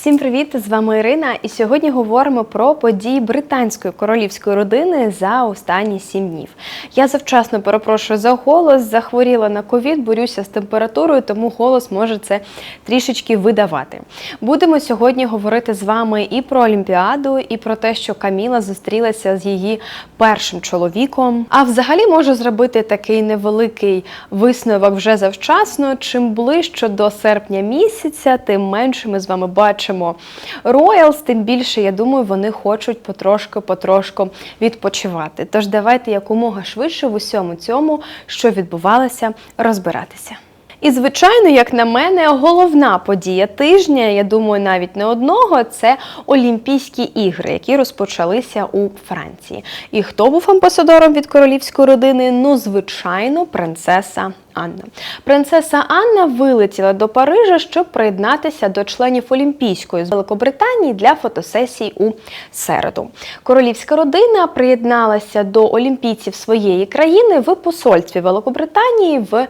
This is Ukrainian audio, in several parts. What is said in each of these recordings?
Всім привіт! З вами Ірина. І сьогодні говоримо про події британської королівської родини за останні сім днів. Я завчасно перепрошую за голос, захворіла на ковід, борюся з температурою, тому голос може це трішечки видавати. Будемо сьогодні говорити з вами і про Олімпіаду, і про те, що Каміла зустрілася з її першим чоловіком. А взагалі можу зробити такий невеликий висновок вже завчасно. Чим ближче до серпня місяця, тим менше ми з вами бачимо Роялс, тим більше, я думаю, вони хочуть потрошку-потрошку відпочивати. Тож давайте якомога швидше в усьому цьому, що відбувалося, розбиратися. І, звичайно, як на мене, головна подія тижня, я думаю, навіть не одного, це Олімпійські ігри, які розпочалися у Франції. І хто був амбасадором від королівської родини? Ну, звичайно, принцеса. Анна. Принцеса Анна вилетіла до Парижа, щоб приєднатися до членів Олімпійської з Великобританії для фотосесій у середу. Королівська родина приєдналася до олімпійців своєї країни в посольстві Великобританії в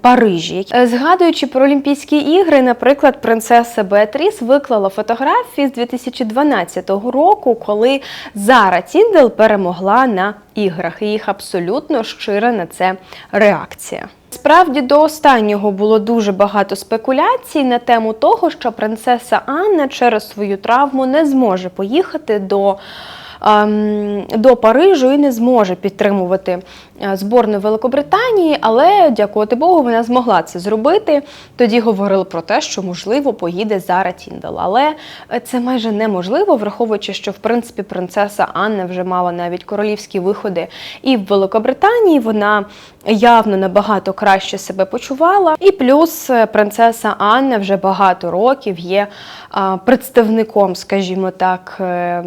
Парижі. Е, Згадуючи про Олімпійські ігри, наприклад, принцеса Беатріс виклала фотографії з 2012 року, коли Зара Тіндел перемогла на іграх. І їх абсолютно щира на це реакція. Справді до останнього було дуже багато спекуляцій на тему того, що принцеса Анна через свою травму не зможе поїхати до до Парижу і не зможе підтримувати е, зборну Великобританії, але дякувати Богу, вона змогла це зробити. Тоді говорили про те, що можливо поїде Зара Тіндал. Але е, це майже неможливо, враховуючи, що в принципі принцеса Анна вже мала навіть королівські виходи і в Великобританії. Вона явно набагато краще себе почувала. І плюс е, принцеса Анна вже багато років є представником, скажімо так, е,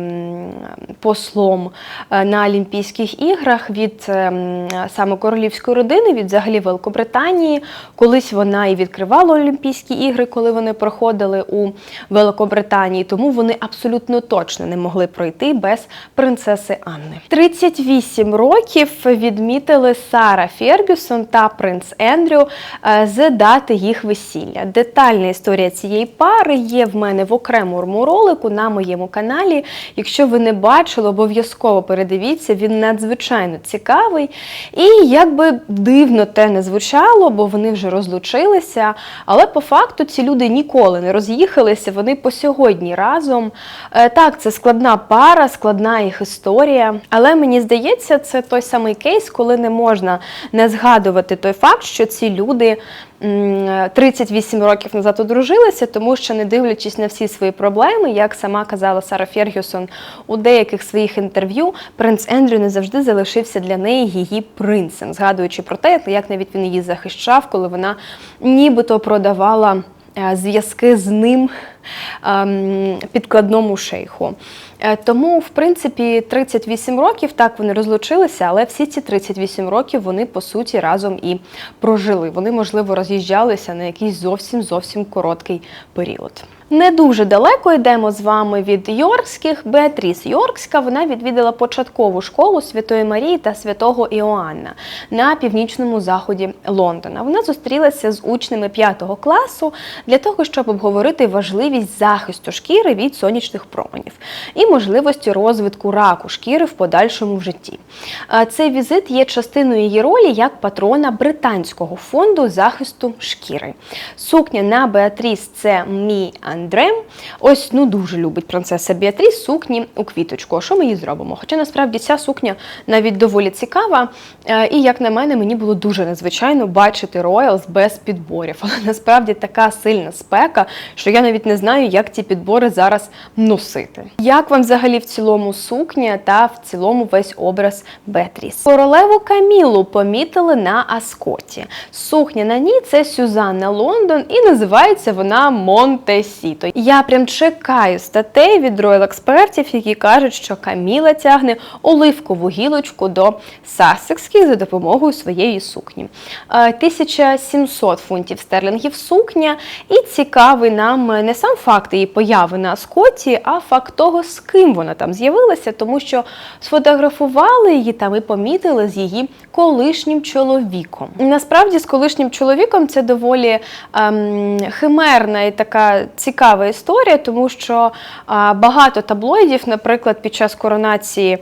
послом на Олімпійських іграх від е, м, саме королівської родини, від взагалі Великобританії. Колись вона і відкривала Олімпійські ігри, коли вони проходили у Великобританії, тому вони абсолютно точно не могли пройти без принцеси Анни. 38 років відмітили Сара Фергюсон та принц Ендрю е, з дати їх весілля. Детальна історія цієї пари є в мене в окремому ролику на моєму каналі. Якщо ви не бачили, обов'язково передивіться, він надзвичайно цікавий. І як би дивно те не звучало, бо вони вже розлучилися. Але по факту ці люди ніколи не роз'їхалися, вони по сьогодні разом. Е, Так, це складна пара, складна їх історія. Але мені здається, це той самий кейс, коли не можна не згадувати той факт, що ці люди 38 років назад одружилися, тому що, не дивлячись на всі свої проблеми, як сама казала Сара Фергюсон у деяких своїх інтерв'ю, принц Ендрю не завжди залишився для неї її принцем, згадуючи про те, як навіть він її захищав, коли вона нібито продавала е, зв'язки з ним ем, підкладному шейху. Е, Тому, в принципі, 38 років так вони розлучилися, але всі ці 38 років вони по суті разом і прожили. Вони, можливо, роз'їжджалися на якийсь зовсім зовсім короткий період. Не дуже далеко йдемо з вами від Йоркських. Беатріс Йоркська вона відвідала початкову школу Святої Марії та Святого Іоанна на північному заході Лондона. Вона зустрілася з учнями 5 класу для того, щоб обговорити важливість захисту шкіри від сонячних променів і можливості розвитку раку шкіри в подальшому в житті. Цей візит є частиною її ролі як патрона британського фонду захисту шкіри. Сукня на Беатріс це Мі Андре. Ось ну дуже любить принцеса Біатріс сукні у квіточку. А що ми її зробимо? Хоча насправді ця сукня навіть доволі цікава. Е, І як на мене, мені було дуже незвичайно бачити Роялс без підборів. Але насправді така сильна спека, що я навіть не знаю, як ці підбори зараз носити. Як вам взагалі в цілому сукня та в цілому весь образ Бетріс? Королеву Камілу помітили на Аскоті. Сукня на ній це Сюзанна Лондон, і називається вона Монтесіто. Я прям чекаю статей від роял експертів, які кажуть, що Каміла тягне оливкову гілочку до Сассекських за допомогою своєї сукні. Е, 1700 фунтів стерлінгів сукня, і цікавий нам не сам факт її появи на Аскоті, а факт того, з ким вона там з'явилася, тому що сфотографували її там і помітили з її колишнім чоловіком. Насправді, з колишнім чоловіком це доволі ем, химерна і така цікава історія, тому що багато таблоїдів, наприклад, під час коронації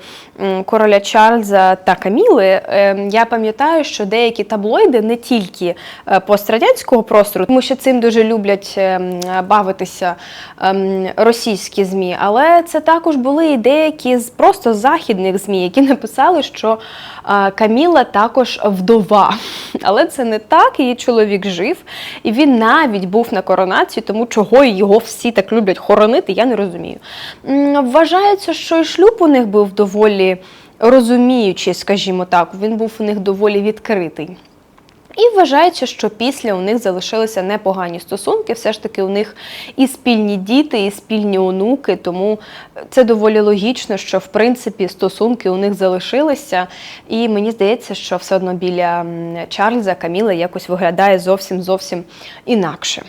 короля Чарльза та Каміли, ем, я пам'ятаю, що деякі таблоїди не тільки е, пострадянського простору, тому що цим дуже люблять ем, бавитися ем, російські змі, але це також були і деякі з просто західних змі, які написали, що Каміла також вдова. Але це не так, її чоловік жив, і він навіть був на коронації, тому чого його всі так люблять хоронити, я не розумію. Вважається, що і шлюб у них був доволі розуміючий, скажімо так, він був у них доволі відкритий. І вважається, що після у них залишилися непогані стосунки. Все ж таки, у них і спільні діти, і спільні онуки. Тому це доволі логічно, що в принципі стосунки у них залишилися. І мені здається, що все одно біля Чарльза Каміла якось виглядає зовсім зовсім інакше.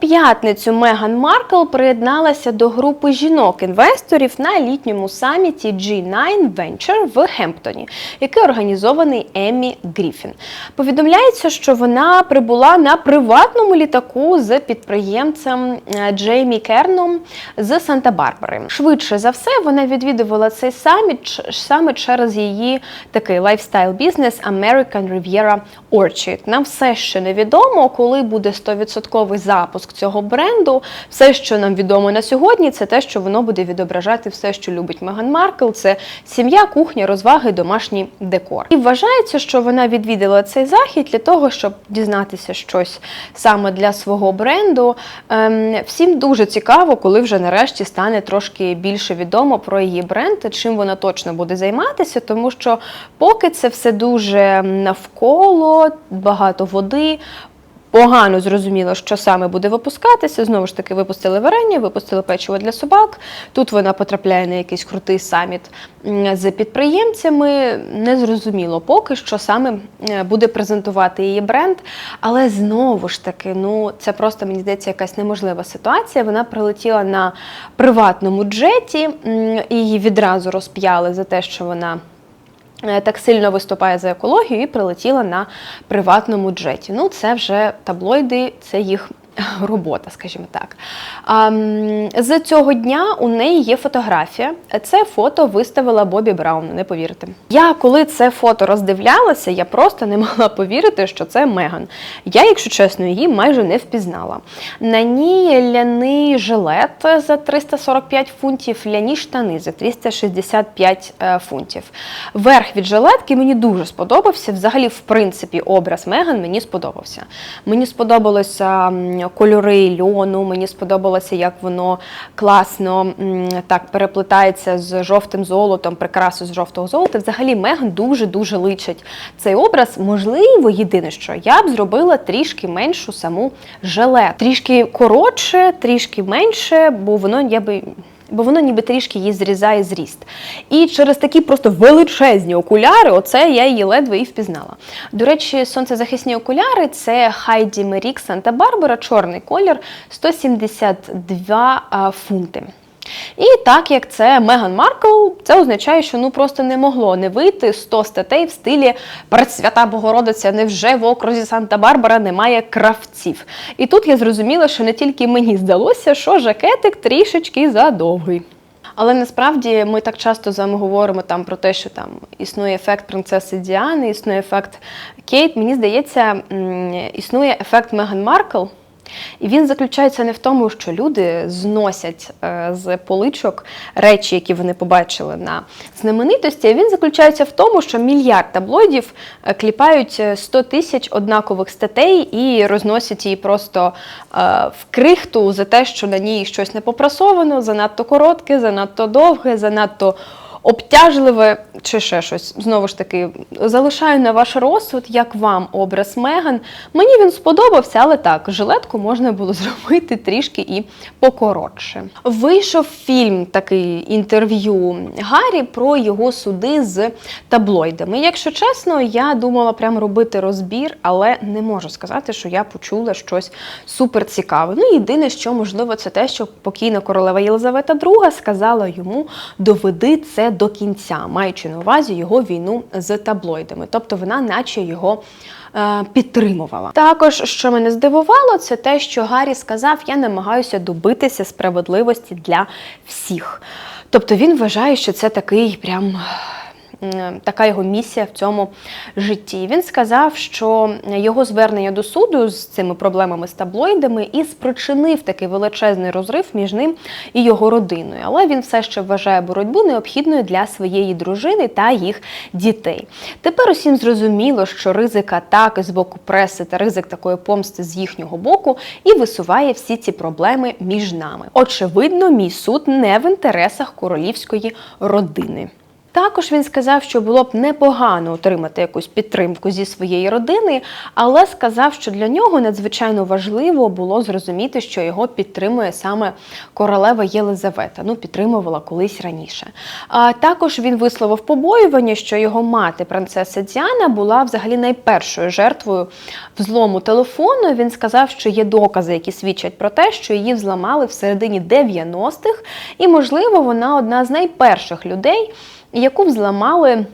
П'ятницю Меган Маркл приєдналася до групи жінок-інвесторів на літньому саміті G9 Venture в Гемптоні, який організований Еммі Гріфін. Повідомляється, що вона прибула на приватному літаку з підприємцем е, Джеймі Керном з Санта-Барбари. Швидше за все, вона відвідувала цей саміт саме через її такий лайфстайл бізнес American Riviera Orchid. Нам все ще невідомо, коли буде 100% запуск цього бренду. Все, що нам відомо на сьогодні, це те, що воно буде відображати все, що любить Меган Маркл. Це сім'я, кухня, розваги, домашній декор. І вважається, що вона відвідала цей захід для того, щоб дізнатися щось саме для свого бренду. Ем, всім дуже цікаво, коли вже нарешті стане трошки більше відомо про її бренд, чим вона точно буде займатися, тому що поки це все дуже навколо, багато води. Погано зрозуміло, що саме буде випускатися. Знову ж таки, випустили варення, випустили печиво для собак. Тут вона потрапляє на якийсь крутий саміт з підприємцями. Не зрозуміло поки що саме е, буде презентувати її бренд. Але знову ж таки, ну це просто мені здається якась неможлива ситуація. Вона прилетіла на приватному джеті, і її відразу розп'яли за те, що вона. Е, Так сильно виступає за екологію і прилетіла на приватному джеті. Ну, це вже таблоїди, це їх робота, скажімо так. З цього дня у неї є фотографія. Це фото виставила Бобі Браун, не повірите. Я коли це фото роздивлялася, я просто не могла повірити, що це Меган. Я, якщо чесно, її майже не впізнала. На ній ляний жилет за 345 фунтів, ляні штани за 365 е, фунтів. Верх від жилетки мені дуже сподобався. Взагалі, в принципі, образ Меган мені сподобався. Мені сподобалося кольори льону, мені сподобалося, як воно класно так переплетається з жовтим золотом, прикрасу з жовтого золота. Взагалі, Меган дуже-дуже личить цей образ. Можливо, єдине, що я б зробила трішки меншу саму жилет. Трішки коротше, трішки менше, бо воно я би. Бо воно ніби трішки її зрізає зріст. І через такі просто величезні окуляри, оце я її ледве і впізнала. До речі, сонцезахисні окуляри це Хайді Мерік Санта Барбара, чорний колір 172 фунти. І так як це Меган Маркл, це означає, що ну просто не могло не вийти 100 статей в стилі Пресвята Богородиця, невже в окрузі Санта-Барбара немає кравців. І тут я зрозуміла, що не тільки мені здалося, що жакетик трішечки задовгий. Але насправді ми так часто з вами говоримо там про те, що там існує ефект принцеси Діани, існує ефект Кейт. Мені здається, існує ефект Меган Маркл. І він заключається не в тому, що люди зносять е, з поличок речі, які вони побачили на знаменитості. Він заключається в тому, що мільярд таблоїдів е, кліпають е, 100 тисяч однакових статей і розносять її просто е, в крихту за те, що на ній щось не попрасовано, занадто коротке, занадто довге, занадто обтяжливе чи ще щось. Знову ж таки, залишаю на ваш розсуд, як вам образ Меган. Мені він сподобався, але так, жилетку можна було зробити трішки і покоротше. Вийшов фільм, такий інтерв'ю Гаррі про його суди з таблоїдами. Якщо чесно, я думала прямо робити розбір, але не можу сказати, що я почула щось супер цікаве. Ну, єдине, що можливо, це те, що покійна королева Єлизавета II сказала йому доведи це до кінця, маючи на увазі його війну з таблоїдами. Тобто вона, наче його. е, Підтримувала також, що мене здивувало, це те, що Гаррі сказав: я намагаюся добитися справедливості для всіх. Тобто він вважає, що це такий прям така його місія в цьому житті. Він сказав, що його звернення до суду з цими проблемами з таблоїдами і спричинив такий величезний розрив між ним і його родиною. Але він все ще вважає боротьбу необхідною для своєї дружини та їх дітей. Тепер усім зрозуміло, що ризик атаки з боку преси та ризик такої помсти з їхнього боку і висуває всі ці проблеми між нами. Очевидно, мій суд не в інтересах королівської родини. Також він сказав, що було б непогано отримати якусь підтримку зі своєї родини, але сказав, що для нього надзвичайно важливо було зрозуміти, що його підтримує саме королева Єлизавета. Ну, підтримувала колись раніше. А також він висловив побоювання, що його мати, принцеса Діана, була взагалі найпершою жертвою взлому телефону. Він сказав, що є докази, які свідчать про те, що її взламали в середині 90-х, і, можливо, вона одна з найперших людей яку взламали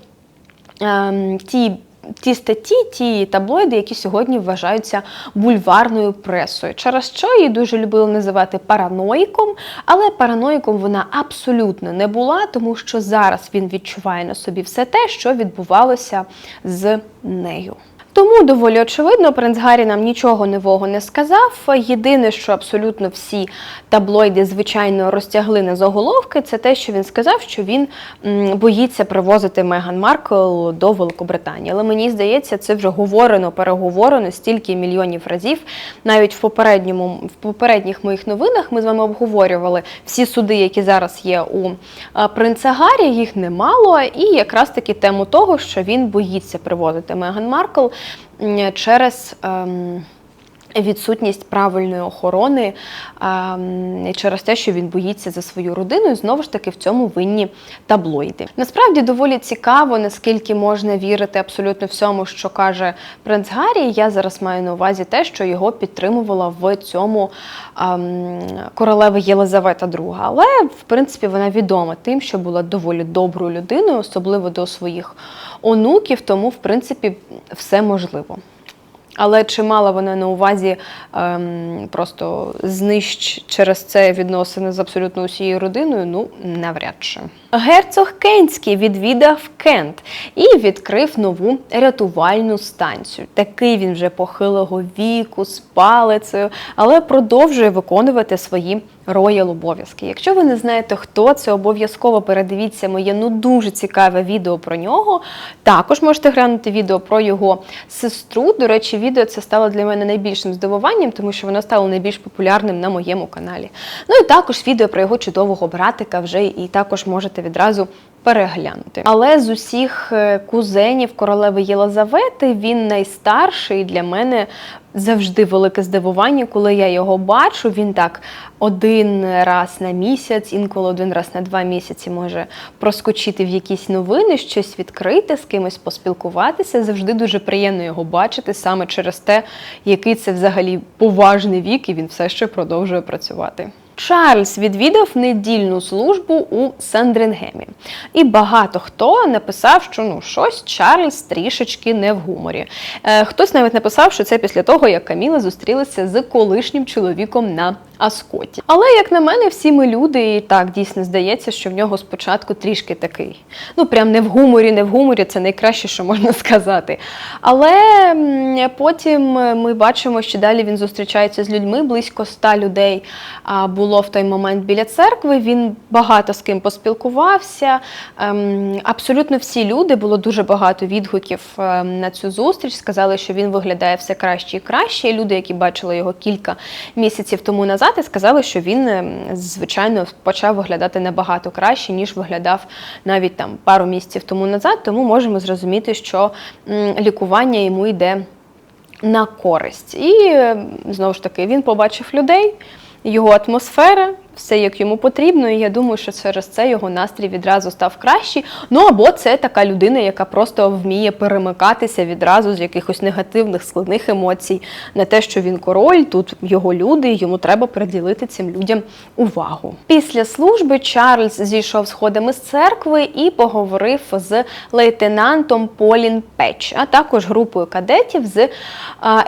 ем, ті. Ті статті, ті таблоїди, які сьогодні вважаються бульварною пресою, через що її дуже любили називати параноїком, але параноїком вона абсолютно не була, тому що зараз він відчуває на собі все те, що відбувалося з нею. Тому доволі очевидно, принц Гаррі нам нічого нового не сказав. Єдине, що абсолютно всі таблоїди, звичайно, розтягли на заголовки, це те, що він сказав, що він боїться привозити Меган Маркл до Великобританії. Але мені здається, це вже говорено, переговорено стільки мільйонів разів. Навіть в попередньому в попередніх моїх новинах ми з вами обговорювали всі суди, які зараз є у принца Гаррі. Їх немало, і якраз таки тему того, що він боїться привозити Меган Маркл через. ем, Відсутність правильної охорони ем, через те, що він боїться за свою родину, і знову ж таки в цьому винні таблоїди. Насправді доволі цікаво, наскільки можна вірити абсолютно всьому, що каже принц Гаррі. Я зараз маю на увазі те, що його підтримувала в цьому ем, королева Єлизавета II. Але в принципі вона відома тим, що була доволі доброю людиною, особливо до своїх онуків, тому в принципі все можливо. Але чи мала вона на увазі ем, просто знищ через це відносини з абсолютно усією родиною? Ну, навряд чи. Герцог Кентський відвідав Кент і відкрив нову рятувальну станцію. Такий він вже похилого віку, з палицею, але продовжує виконувати свої роял обов'язки. Якщо ви не знаєте, хто це, обов'язково передивіться моє ну дуже цікаве відео про нього. Також можете глянути відео про його сестру. До речі, відео це стало для мене найбільшим здивуванням, тому що воно стало найбільш популярним на моєму каналі. Ну і також відео про його чудового братика вже і також можете відразу переглянути. Але з усіх е, кузенів королеви Єлизавети він найстарший і для мене. Завжди велике здивування, коли я його бачу. Він так один раз на місяць, інколи один раз на два місяці може проскочити в якісь новини, щось відкрити, з кимось поспілкуватися. Завжди дуже приємно його бачити саме через те, який це взагалі поважний вік, і він все ще продовжує працювати. Чарльз відвідав недільну службу у Сандрингемі. І багато хто написав, що ну щось Чарльз трішечки не в гуморі. Е, хтось навіть написав, що це після того, як Каміла зустрілася з колишнім чоловіком на Аскоті. Але, як на мене, всі ми люди, і так дійсно здається, що в нього спочатку трішки такий. Ну, прям не в гуморі, не в гуморі, це найкраще, що можна сказати. Але потім ми бачимо, що далі він зустрічається з людьми, близько ста людей було в той момент біля церкви. Він багато з ким поспілкувався. Ем, Абсолютно всі люди, було дуже багато відгуків ем, на цю зустріч. Сказали, що він виглядає все краще і краще. Люди, які бачили його кілька місяців тому назад, назад сказали, що він, ем, звичайно, почав виглядати набагато краще, ніж виглядав навіть там пару місяців тому назад. Тому можемо зрозуміти, що лікування йому йде на користь. І е, знову ж таки він побачив людей, його атмосфера, все як йому потрібно. І я думаю, що через це його настрій відразу став кращий. Ну або це така людина, яка просто вміє перемикатися відразу з якихось негативних складних емоцій на те, що він король, тут його люди, і йому треба приділити цим людям увагу. Після служби Чарльз зійшов сходами з церкви і поговорив з лейтенантом Полін Печ, а також групою кадетів з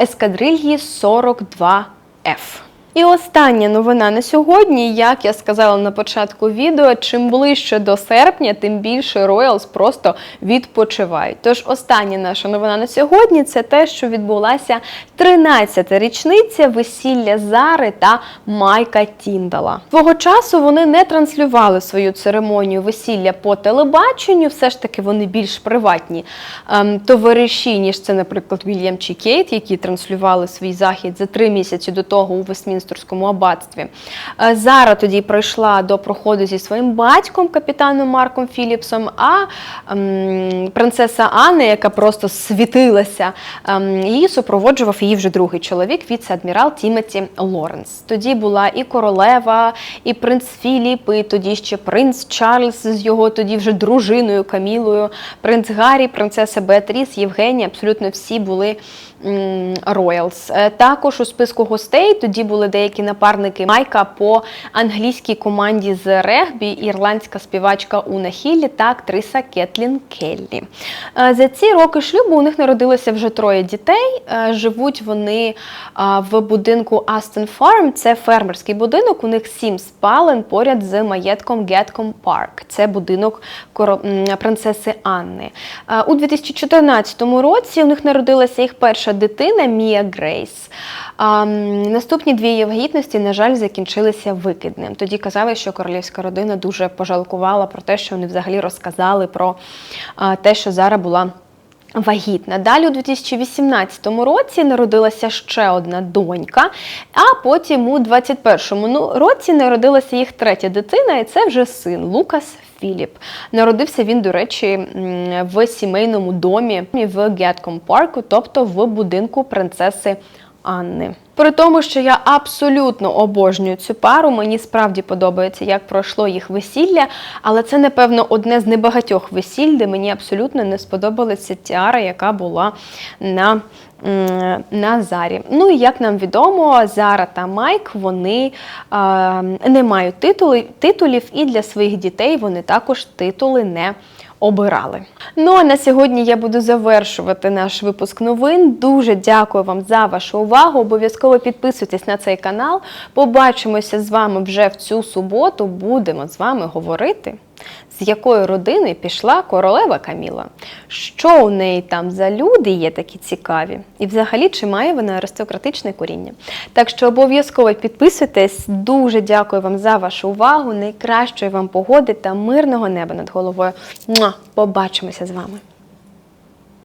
ескадрильї 42 F. І остання новина на сьогодні, як я сказала на початку відео, чим ближче до серпня, тим більше Роялс просто відпочивають. Тож остання наша новина на сьогодні це те, що відбулася 13-та річниця весілля Зари та Майка Тіндала. Свого часу вони не транслювали свою церемонію весілля по телебаченню, все ж таки вони більш приватні ем, товариші, ніж це, наприклад, Вільям чи Кейт, які транслювали свій захід за три місяці до того у Вестмінстерському аббатстві. Е, Зара тоді прийшла до проходу зі своїм батьком, капітаном Марком Філіпсом, а ем, принцеса Анна, яка просто світилася, ем, її супроводжував її вже другий чоловік, віце-адмірал Тімоті Лоренс. Тоді була і королева, і принц Філіп, і тоді ще принц Чарльз з його тоді вже дружиною Камілою, принц Гаррі, принцеса Беатріс, Євгенія. Абсолютно всі були Роялс. Також у списку гостей тоді були деякі напарники Майка по англійській команді з регбі, ірландська співачка Уна Хіллі та актриса Кетлін Келлі. Е, За ці роки шлюбу у них народилося вже троє дітей. Е, Живуть вони в будинку Астон Фарм. Це фермерський будинок. У них сім спален поряд з маєтком Гетком Парк. Це будинок принцеси Анни. Е, У 2014 році у них народилася їх перша дитина Мія Грейс. А, Наступні дві її вагітності, на жаль, закінчилися викидним. Тоді казали, що королівська родина дуже пожалкувала про те, що вони взагалі розказали про те, що Зара була. Вагітна. Далі у 2018 році народилася ще одна донька, а потім у 2021 ну, році народилася їх третя дитина, і це вже син Лукас Філіп. Народився він, до речі, в сімейному домі в Гетком парку, тобто в будинку принцеси Анни. При тому, що я абсолютно обожнюю цю пару, мені справді подобається, як пройшло їх весілля, але це, напевно, одне з небагатьох весіль, де мені абсолютно не сподобалася тіара, яка була на, на Зарі. Ну і як нам відомо, Зара та Майк вони а, не мають титули, титулів, і для своїх дітей вони також титули не обирали. Ну а на сьогодні я буду завершувати наш випуск новин. Дуже дякую вам за вашу увагу. Обов'язково підписуйтесь на цей канал. Побачимося з вами вже в цю суботу. Будемо з вами говорити. З якої родини пішла королева Каміла? Що у неї там за люди є такі цікаві? І взагалі, чи має вона аристократичне коріння? Так що обов'язково підписуйтесь. Дуже дякую вам за вашу увагу. Найкращої вам погоди та мирного неба над головою. Побачимося з вами.